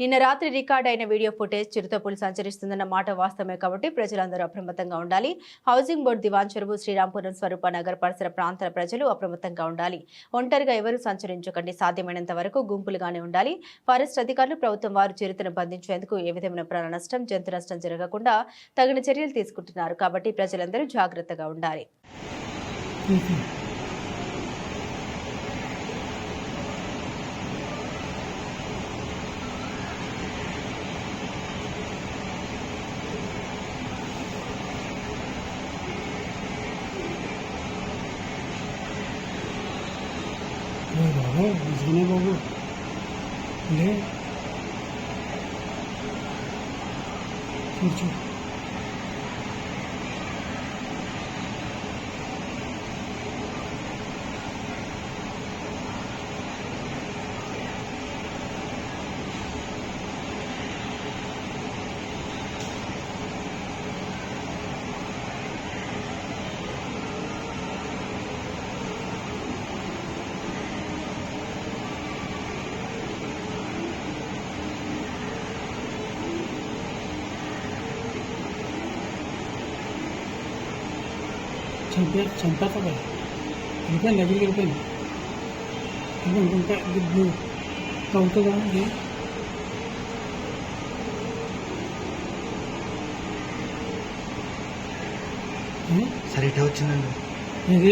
నిన్న రాత్రి రికార్డ్ అయిన వీడియో ఫుటేజ్ చిరుతపులు సంచరిస్తుందన్న మాట వాస్తవమే కాబట్టి ప్రజలందరూ అప్రమత్తంగా ఉండాలి. హౌసింగ్ బోర్డు దివాన్ చెరువు శ్రీరాంపురం స్వరూప నగర్ పరిసర ప్రాంతాల ప్రజలు అప్రమత్తంగా ఉండాలి. ఒంటరిగా ఎవరూ సంచరించకండి సాధ్యమైనంత వరకు గుంపులుగానే ఉండాలి. ఫారెస్ట్ అధికారులు ప్రభుత్వం వారు చిరుతను బంధించేందుకు ఏ విధమైన ప్రాణ నష్టం జంతు నష్టం జరగకుండా తగిన చర్యలు తీసుకుంటున్నారు కాబట్టి ప్రజలందరూ జాగ్రత్తగా ఉండాలి. Mm-hmm. Ver baba, izgine baba. Ne? Çok. చంపే చంపేస్తుంది వెళ్ళిపోయింది దగ్గరికి వెళ్ళిపోయింది వెళ్ళిపోయింది ఇంకా ఇంకా అవుతుందా ఇది సరే ఇటే వచ్చిందండి ఇది